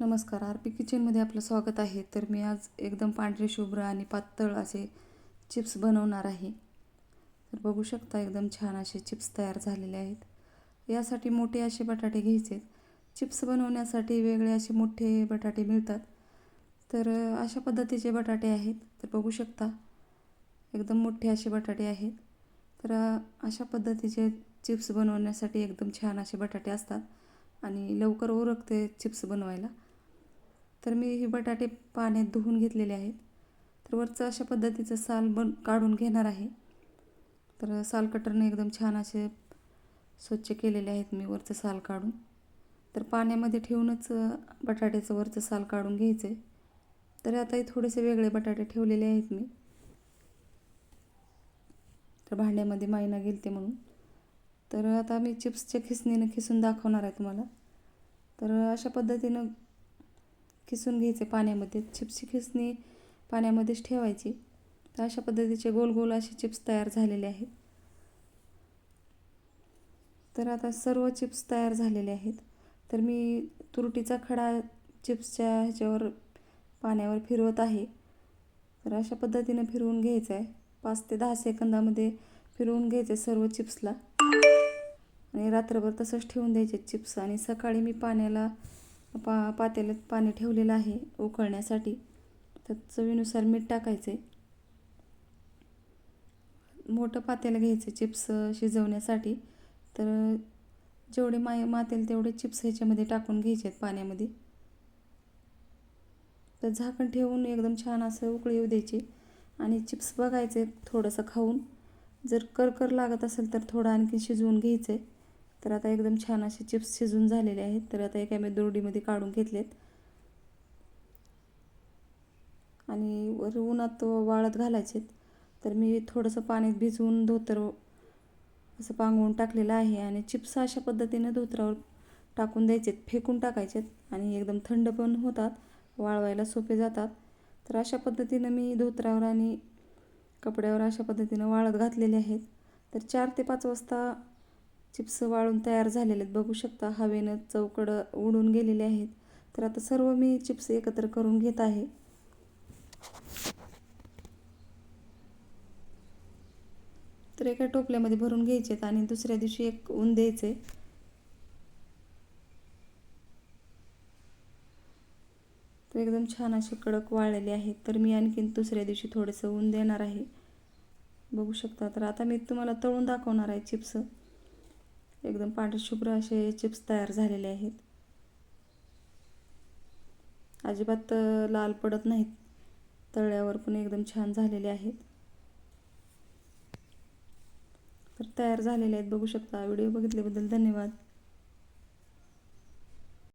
नमस्कार R P किचनमध्ये आपलं स्वागत आहे. तर मी आज एकदम पांढरे शुभ्र आणि पातळ असे चिप्स बनवणार आहे. तर बघू शकता एकदम छान असे चिप्स तयार झालेले आहेत. यासाठी मोठे असे बटाटे घ्यायचे चिप्स बनवण्यासाठी वेगळे असे मोठे बटाटे मिळतात. तर अशा पद्धतीचे बटाटे आहेत. तर बघू शकता एकदम मोठे असे बटाटे आहेत. तर अशा पद्धतीचे चिप्स बनवण्यासाठी एकदम छान असे बटाटे असतात आणि लवकर उरकते चिप्स बनवायला. तर मी हे बटाटे पाण्यात धुवून घेतलेले आहेत. तर वरचं अशा पद्धतीचं साल बन काढून घेणार आहे. तर साल कटरने एकदम छान असे स्वच्छ केलेले आहेत मी वरचं साल काढून. तर पाण्यामध्ये ठेवूनच बटाट्याचं वरचं साल काढून घ्यायचं आहे तर आताही थोडेसे वेगळे बटाटे ठेवलेले आहेत मी. तर भांड्यामध्ये मायना गेलते म्हणून. तर आता मी चिप्सच्या खिसणीनं खिसून दाखवणार आहे तुम्हाला. तर अशा पद्धतीनं खिसून घ्यायचे पाण्यामध्ये चिप्सची खिसणी पाण्यामध्येच ठेवायची. तर अशा पद्धतीचे गोल गोल असे चिप्स तयार झालेले आहेत. तर आता सर्व चिप्स तयार झालेले आहेत. तर मी तुरटीचा खडा चिप्सच्या ह्याच्यावर पाण्यावर फिरवत आहे. तर अशा पद्धतीनं फिरवून घ्यायचं आहे. पाच ते दहा सेकंदामध्ये फिरवून घ्यायचे सर्व चिप्सला. आणि रात्रभर तसंच ठेवून द्यायचे चिप्स. आणि सकाळी मी पाण्याला पा पातेल्यात पाणी ठेवलेलं आहे उकळण्यासाठी. तर चवीनुसार मीठ टाकायचे. मोठं पातेलं घ्यायचं चिप्स शिजवण्यासाठी. तर जेवढे माय मातेल तेवढे चिप्स ह्याच्यामध्ये टाकून घ्यायचे आहेत पाण्यामध्ये. तर झाकण ठेवून एकदम छान असं उकळी येऊ द्यायची. आणि चिप्स बघायचे थोडंसं खाऊन. जर करकर लागत असेल तर थोडं आणखी शिजवून घ्यायचं. आहे तर आता एकदम छान असे चिप्स शिजून झालेले आहेत. तर आता एका मी दोरडीमध्ये काढून घेतलेत. आणि वर उन्हात वाळत घालायचे तर मी थोडंसं पाण्यात भिजवून धोतर असं पांगवून टाकलेलं आहे आणि चिप्स अशा पद्धतीने धोतरावर टाकून द्यायचेत. फेकून टाकायचेत आणि एकदम थंड पण होतात वाळवायला सोपे जातात. तर अशा पद्धतीनं मी धोतरावर आणि कपड्यावर अशा पद्धतीनं वाळत घातलेले आहेत. तर चार ते पाच वाजता चिप्स वाळून तयार झालेले आहेत. बघू शकता हवेनं चौकड उडून गेलेले आहेत. तर आता सर्व मी चिप्स एकत्र करून घेत आहे. तर एका टोपल्यामध्ये भरून घ्यायचेत आणि दुसऱ्या दिवशी एक ऊन द्यायचे. तर एकदम छान असे कडक वाळलेले आहेत. तर मी आणखीन दुसऱ्या दिवशी थोडंसं ऊन देणार आहे. बघू शकता तर आता मी तुम्हाला तळून दाखवणार आहे चिप्स. एकदम पांढरशुभ्र असे चिप्स तयार झालेले आहेत. अजिबात लाल पडत नाहीत. तळ्यावर पण एकदम छान झालेले आहेत. तर तयार झालेले आहेत. बघू शकता व्हिडिओ बघितल्याबद्दल धन्यवाद.